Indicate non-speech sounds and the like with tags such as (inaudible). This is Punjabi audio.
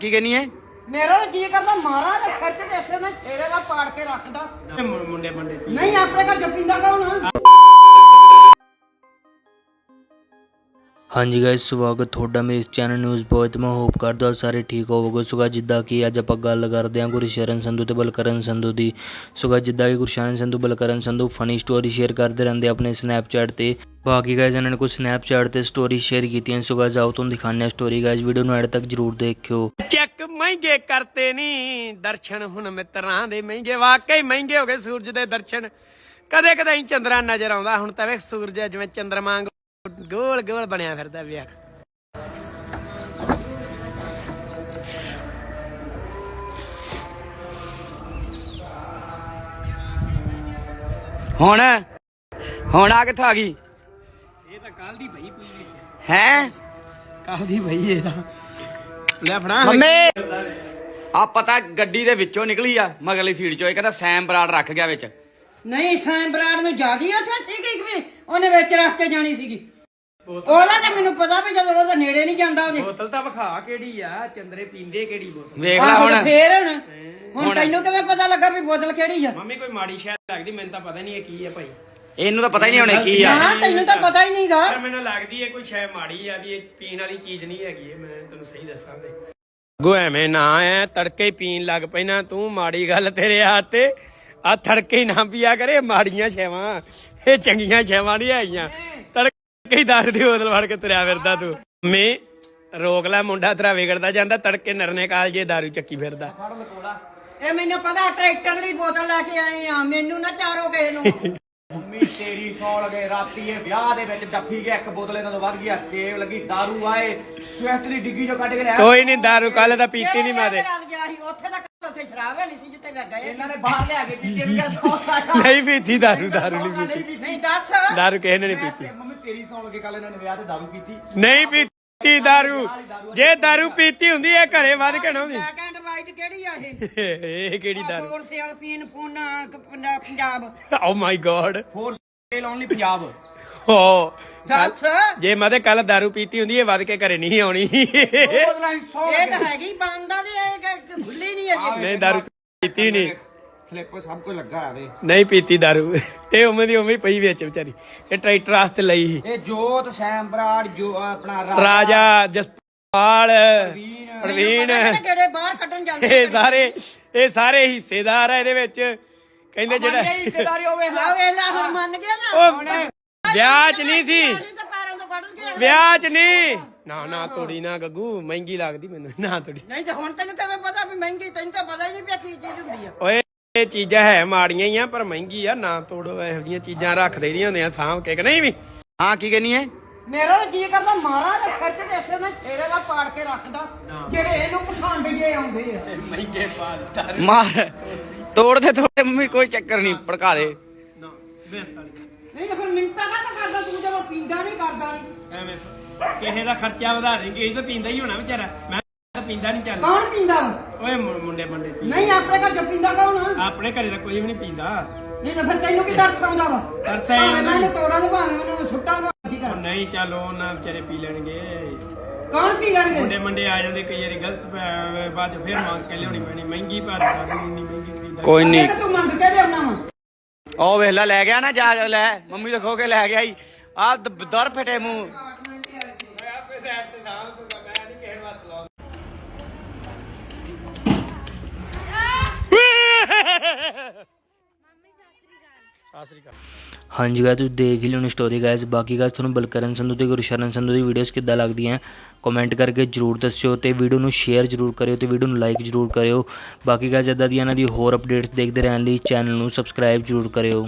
ਕੀ ਕਹਿੰਨੀ ਹੈ ਮੇਰਾ ਤਾਂ ਜੀ ਕਰਦਾ ਮਾਰਾ ਤੇ ਸਿਰ ਤੇ ਇਸੇ ਨਾਲ ਛੇਰੇ ਦਾ ਪਾੜ ਕੇ ਰੱਖਦਾ। ਮੁੰਡੇ ਮੁੰਡੇ ਨਹੀਂ ਆਪਣੇ ਘਰ ਜਪੀਂਦਾ ਕੌਣ ਆ ਹਾਂਜੀ ਗਾਇਸ ਸਵਾਗਤ ਤੁਹਾਡਾ ਮੇਰੇ ਇਸ ਚੈਨਲ ਨਿਊਜ਼ ਬੋਏ ਤੇ ਮੈਂ ਹੋਪ ਕਰਦਾ ਸਾਰੇ ਠੀਕ ਹੋਵੋਗੇ। ਸੋ guys, ਜਿੱਦਾਂ ਕਿ ਅੱਜ ਆਪਾਂ ਗੱਲ ਕਰਦੇ ਹਾਂ ਗੁਰਸ਼ਰਨ ਸੰਧੂ ਤੇ ਬਲਕਰਨ ਸੰਧੂ ਦੀ। ਸੋ guys, ਜਿੱਦਾਂ ਕਿ Gursharan Sandhu Balkaran Sandhu funny story share ਕਰਦੇ ਰਹਿੰਦੇ ਆਪਣੇ ਸਨੈਪਚੈਟ ਤੇ। ਬਾਕੀ ਗਾਇਸ ਇਹਨਾਂ ਨੇ ਕੁਝ ਸਨੈਪਚੈਟ ਤੇ ਸਟੋਰੀ ਸ਼ੇਅਰ ਕੀਤੀਆਂ। ਸੋ guys, ਆਓ ਤੁਹਾਨੂੰ ਦਿਖਾਉਂਦੇ ਹਾਂ ਸਟੋਰੀ ਗਾਇਸ ਵੀਡੀਓ ਨੂੰ ਐਡ ਤੱਕ ਜਰੂਰ ਦੇਖਿਓ। ਚੈੱਕ ਮਹਿੰਗੇ ਕਰਤੇ ਨਹੀਂ ਦਰਸ਼ਨ ਹੁਣ ਮਿੱਤਰਾਂ ਦੇ ਮਹਿੰਗੇ ਵਾਕਈ ਮਹਿੰਗੇ ਹੋ ਗਏ ਸੂਰਜ ਦੇ ਦਰਸ਼ਨ। ਕਦੇ ਕਦੇ ਹੀ ਚੰਦਰਾ ਨਜ਼ਰ ਆਉਂਦਾ ਹੁਣ ਤਾਂ ਵੇਖ ਸੂਰਜ ਜਿਵੇਂ ਚੰਦਰਮਾ ਗੋਲ ਗੋਲ ਬਣਿਆ ਫਿਰਦਾ ਵੇਖ। ਹੁਣ? ਹੁਣ ਆ ਕਿੱਥੋਂ ਆ ਗਈ? ਇਹ ਤਾਂ ਕੱਲ ਦੀ ਪਈ ਪੂਰੀ ਵਿੱਚ। ਹੈ? ਕੱਲ ਦੀ ਪਈ ਇਹ ਤਾਂ। ਲੈ ਫੜਾ। ਮੰਮੀ! ਆ ਪਤਾ ਗੱਡੀ ਦੇ ਵਿੱਚੋਂ ਨਿਕਲੀ ਆ ਮਗਰਲੀ ਸੀਟ ਚੋਂ ਇਹ ਕਹਿੰਦਾ ਸੈਮ ਬਰਾੜ ਰੱਖ ਗਿਆ ਵਿੱਚ। ਨਹੀਂ ਸਾਈਂ ਬਰਾੜ ਨੂੰ ਜਾਦੀ ਉੱਥੇ ਸੀਗੀ ਕਿ ਉਹਨੇ ਵਿੱਚ ਰੱਖ ਕੇ ਜਾਣੀ ਸੀਗੀ। ਉਹਦਾ ਤਾਂ ਮੈਨੂੰ ਪਤਾ ਵੀ ਜਦੋਂ ਉਹਦਾ ਨੇੜੇ ਨਹੀਂ ਜਾਂਦਾ ਉਹਦੇ। ਬੋਤਲ ਤਾਂ ਵਿਖਾ ਕਿਹੜੀ ਆ ਚੰਦਰੇ ਪੀਂਦੇ ਕਿਹੜੀ ਬੋਤਲ? ਵੇਖ ਲੈ ਆਹੋ ਤੇ ਹੁਣ। ਫੇਰ। ਹੁਣ ਹੁਣ। ਤੈਨੂੰ ਕਿਵੇਂ ਪਤਾ ਲੱਗਾ ਵੀ ਬੋਤਲ ਕਿਹੜੀ ਆ? ਮੰਮੀ ਕੋਈ ਮਾੜੀ ਸ਼ਾਇਦ ਲੱਗਦੀ ਮੈਨੂੰ ਤਾਂ ਪਤਾ ਨਹੀਂ ਇਹ ਕੀ ਆ ਭਾਈ। ਇਹਨੂੰ ਤਾਂ ਪਤਾ ਹੀ ਨਹੀਂ ਹੋਣੇ ਕੀ ਆ। ਹਾਂ ਤੈਨੂੰ ਤਾਂ ਪਤਾ ਹੀ ਨਹੀਂਗਾ। ਪਰ ਮੈਨੂੰ ਲੱਗਦੀ ਹੈ ਕੋਈ ਸ਼ਾਇਦ ਮਾੜੀ ਆ ਵੀ ਇਹ ਪੀਣ ਵਾਲੀ ਚੀਜ਼ ਨਹੀਂ ਹੈਗੀ ਇਹ ਮੈਂ ਤੈਨੂੰ ਸਹੀ ਦੱਸਾਂ ਤੇ। ਗੋ ਐਵੇਂ ਨਾ ਐ ਤੜਕੇ ਹੀ ਪੀਣ ਲੱਗ ਪੈਣਾ ਤੂੰ ਮਾੜੀ ਗੱਲ ਤੇਰੇ ਹੱਥ ਤੇ ਆ ਤੜਕੇ ਹੀ ਨਾ ਪੀਆ ਕਰੇ ਮਾੜੀਆਂ ਛੇਵਾਂ ਇਹ ਚੰਗੀਆਂ ਛੇਵਾਂ ਨਹੀਂ ਹੈਗੀਆਂ। ਹੀ ਦਾਰੂ ਦੀ ਬੋਤਲ ਫੜ ਕੇ ਤੁਰਿਆ ਫਿਰਦਾ ਤੂੰ। ਮੇ ਰੋਕ ਲੈ ਮੁੰਡਾ ਤੇਰਾ ਵਿਗੜਦਾ ਜਾਂਦਾ ਤੜਕੇ ਨਰਨੇ ਕਾਲਜੇ ਦਾਰੂ ਚੱਕੀ ਫਿਰਦਾ। ਇਹ ਮੈਨੂੰ ਪਤਾ ਟਰੈਕਟਰ ਦੀ ਬੋਤਲ ਲੈ ਕੇ ਆਏ ਆ ਮੈਨੂੰ ਨਾ ਚਾਰੋ ਕਿਸੇ ਨੂੰ। ਮੰਮੀ ਤੇਰੀ ਸੌਲ ਗਏ ਰਾਤੀ ਇਹ ਵਿਆਹ ਦੇ ਵਿੱਚ ਡੱਫੀ ਗਿਆ ਇੱਕ ਬੋਤਲ ਇਹਨਾਂ ਤੋਂ ਵੱਧ ਗਿਆ ਚੇਵ ਲੱਗੀ दारू ਆਏ ਸਵੈਟ ਦੀ ਡਿੱਗੀ ਚੋਂ ਕੱਢ ਕੇ ਲਿਆ ਕੋਈ ਨਹੀਂ ਦਾਰੂ ਕੱਲ ਤਾਂ ਪੀਤੀ ਨਹੀਂ ਮੈਂ ਤੇ। ਰਾਤ ਗਿਆ ਸੀ? ਉੱਥੇ ਤੱਕ (laughs) ਨਹੀਂ ਪੀਤੀ ਦਾਰੂ ਦਾਰੂ ਨਹੀਂ ਪੀਤੀ। ਨਹੀਂ ਦੱਸ ਦਾਰੂ ਕਿਸੇ ਨੇ ਨਹੀਂ ਪੀਤੀ। ਮੰਮੀ ਤੇਰੀ ਸੌਣ ਕੇ ਕੱਲ ਇਹਨਾਂ ਨੇ ਵਿਆਹ ਤੇ ਦਾਰੂ ਪੀਤੀ। ਨਹੀਂ ਪੀਤੀ ਦਾਰੂ। ਜੇ ਦਾਰੂ ਪੀਤੀ ਹੁੰਦੀ ਇਹ ਘਰੇ ਵੱਧ ਕੇ ਹੁੰਦੀ। ਬਲੈਕ ਵਾਈਟ ਕਿਹੜੀ ਆ ਇਹ? (laughs) ਇਹ ਕਿਹੜੀ ਦਾਰੂ? ਫੋਰ ਸੇਲ ਪੀਨ phone Punjab. Oh my god for sale only Punjab. ਓ ਦੱਸ। ਜੇ ਮੈਂ ਤੇ ਕੱਲ ਦਾਰੂ ਪੀਤੀ ਹੁੰਦੀ ਇਹ ਵੱਧ ਕੇ ਘਰੇ ਨਹੀਂ ਆਉਣੀ। ਇਹ ਤਾਂ ਹੈਗੀ ਬੰਦਾ ਦੀ ਇਹ ਕ- ਖੁੱਲੀ ਨਹੀਂ ਅਜੇ ਨਹੀਂ ਦਾਰੂ ਪੀਤੀ ਨਹੀਂ ਸਲਿੱਪ ਸਭ ਕੁਝ ਲੱਗਾ ਆਵੇ। ਨਹੀਂ ਪੀਤੀ ਦਾਰੂ। ਇਹ ਉਵੇਂ ਦੀ ਉਵੇਂ ਹੀ ਪਈ ਵਿੱਚ ਵਿਚਾਰੀ। ਇਹ ਟਰੈਕਟਰ ਵਾਸਤੇ ਲਈ ਸੀ। ਇਹ ਜੋਤ ਸੈਮ ਬਰਾੜ ਜੋ ਆਪਣਾ ਰਾਜਾ। ਰਾਜਾ ਜਸਪਾਲ ਪ੍ਰਵੀਨ। ਪਤਾ ਕਿਹੜੇ ਕਿਹੜੇ ਬਾਹਰ ਕੱਢਣ ਜਾਂਦੇ ਇਹ ਸਾਰੇ ਇਹ ਸਾਰੇ ਹਿੱਸੇਦਾਰ ਆ ਇਹਦੇ ਵਿੱਚ। ਕਹਿੰਦੇ ਜਿਹੜਾ ਹਿੱਸੇਦਾਰੀ ਹੋਵੇ ਲਾ। ਵੇਲਾ ਹੁਣ ਮੰਨ ਗਿਆ ਨਾ। ਉਹ ਵਿਆਹ ਚ ਨਹੀਂ ਸੀ। ਅਸੀਂ ਤਾਂ ਪੈਰਾਂ ਤੋਂ ਕੱਢ ਕੇ ਵਿਆਹ ਚ ਨਹੀਂ। ਨਾ ਨਾ ਤੋੜੀ ਨਾ ਗੱਗੂ ਮਹਿੰਗੀ ਲੱਗਦੀ ਮੈਨੂੰ ਨਾ ਤੋੜੀ। ਨਹੀਂ ਤੇ ਹੁਣ ਤੈਨੂੰ ਕਿਵੇਂ ਪਤਾ ਵੀ ਮਹਿੰਗੀ ਤੈਨੂੰ ਤਾਂ ਪਤਾ ਹੀ ਨਹੀਂ ਪਿਆ ਕੀ ਚੀਜ਼ ਹੁੰਦੀ ਆ। ਓਏ ਇਹ ਚੀਜ਼ਾਂ ਹੈ ਮਾੜੀਆਂ ਹੀ ਆ ਪਰ ਮਹਿੰਗੀ ਆ ਨਾ ਤੋੜੋ ਇਹੋ ਜਿਹੀਆਂ ਚੀਜ਼ਾਂ ਰੱਖ ਦੇਈਆਂ ਹੁੰਦੀਆਂ ਸਾਂਭ ਕੇ ਕਿ ਨਹੀਂ ਵੀ? ਹਾਂ ਕੀ ਕਹਿੰਨੀ ਹੈ ਮੇਰਾ ਤਾਂ ਜੀ ਕਰਦਾ ਮਾਰਾ ਤੇ ਸਿਰ ਤੇ ਇਸੇ ਨਾਲ ਛੇਰੇ ਦਾ ਪਾੜ ਕੇ ਰੱਖਦਾ ਜਿਹੜੇ ਇਹਨੂੰ ਪਖੰਡ ਜੇ ਆਉਂਦੇ ਆ। ਮਾਰ ਤੋੜ ਦੇ ਤੋੜ ਦੇ ਮੰਮੀ ਕੋਈ ਚੱਕਰ ਨਹੀਂ ਭੜਕਾ ਦੇ। ਨਹੀਂ ਤਾਂ ਫਿਰ ਮਿੰਟਾਂ ਕਾ ਕਰਦਾ ਤੂੰ ਜਦੋਂ ਪੀਂਦਾ ਨਹੀਂ ਕਰਦਾ ਨਹੀਂ। ਐਵੇਂ ਕਿਸੇ ਦਾ ਖਰਚਾ ਵਧਾ ਦੇਂਗੇ ਇਹ ਤਾਂ ਪੀਂਦਾ ਹੀ ਹੋਣਾ ਵਿਚਾਰਾ। ਮੈਂ ਤਾਂ ਪੀਂਦਾ ਨਹੀਂ ਚੱਲ। ਕੌਣ ਪੀਂਦਾ? ਓਏ ਮੁੰ- ਮੁੰਡੇ ਮੁੰਡੇ ਪੀ ਨਹੀਂ ਆਪਣੇ ਘਰ ਜੋ ਪੀਂਦਾ ਕੌਣ ਆ? ਆਪਣੇ ਘਰੇ ਤਾਂ ਕੋਈ ਵੀ ਨਹੀਂ ਪੀਂਦਾ। ਨਹੀਂ ਤਾਂ ਫਿਰ ਤੈਨੂੰ ਕੀ ਤਰਸ ਆਉਂਦਾ ਵਾ? ਤਰਸ ਆਇਆ ਭਾਵੇਂ ਨਾ। ਮੈਨੂੰ ਤੋੜਾਂ ਦੇ ਭਾਵੇਂ ਮੈਨੂੰ ਸੁੱਟਾਂ ਦਾ ਕੀ ਉਹ ਕਰ। ਨਹੀਂ ਚੱਲ ਉਹ ਨਾ ਵਿਚਾਰੇ ਪੀ ਲੈਣਗੇ। ਕੌਣ ਪੀ ਲੈਣਗੇ? ਮੁੰਡੇ ਮੁੰਡੇ ਆ ਜਾਂਦੇ ਕਈ ਵਾਰੀ ਗਲਤ ਪੈ- ਬਾਅਦ ਚ ਫਿਰ ਮੰਗ ਕੇ ਲਿਆਉਣੀ ਪੈਣੀ। ਮਹਿੰਗੀ ਪਰ ਮਹਿੰਗੀ ਖਰੀਦਾ ਕੋਈ ਨਹੀਂ ਤਾਂ ਤੂੰ ਮੰਗ ਕੇ ਲਿਆਉਣਾ ਵਾ। ਉਹ ਵੇਖ ਲੈ ਲੈ ਗਿਆ ਨਾ ਜਾ, ਲੈ, ਮੰਮੀ ਤਾਂ ਖੋ ਕੇ ਲੈ ਗਿਆ ਹੀ ਆ ਦਰ ਫਟੇ ਮੂੰਹ ਆਪੇ ਸਾਈਡ ਤੇ ਸਾਹ ਤੂੰ ਮੈਂ ਨਹੀਂ ਕਹਿਣ ਵਾਤ ਲਾ ਸਾਸਰੀ ਕਾ ਹਾਂਜੀ ਗਾਇਸ ਤੁਸੀਂ ਦੇਖ ਹੀ ਲਿਓਣੀ ਸਟੋਰੀ ਗਾਇਸ ਬਾਕੀ ਗਾਇਸ ਤੁਹਾਨੂੰ ਬਲਕਰਨ ਸੰਧੂ ਤੇ ਗੁਰਸ਼ਰਨ ਸੰਧੂ ਦੀ ਵੀਡੀਓਜ਼ ਕਿੱਦਾਂ ਲੱਗਦੀਆਂ ਕਮੈਂਟ ਕਰਕੇ ਜਰੂਰ ਦੱਸਿਓ ਤੇ ਵੀਡੀਓ ਨੂੰ ਸ਼ੇਅਰ ਜਰੂਰ ਕਰਿਓ ਤੇ ਵੀਡੀਓ ਨੂੰ ਲਾਈਕ ਜਰੂਰ ਕਰਿਓ। ਬਾਕੀ ਗਾਇਸ ਇਦਾਂ ਦੀਆਂ ਇਹਨਾਂ ਦੀ ਹੋਰ ਅਪਡੇਟਸ ਦੇਖਦੇ ਰਹਿਣ ਲਈ ਚੈਨਲ ਨੂੰ ਸਬਸਕ੍ਰਾਈਬ ਜਰੂਰ ਕਰਿਓ।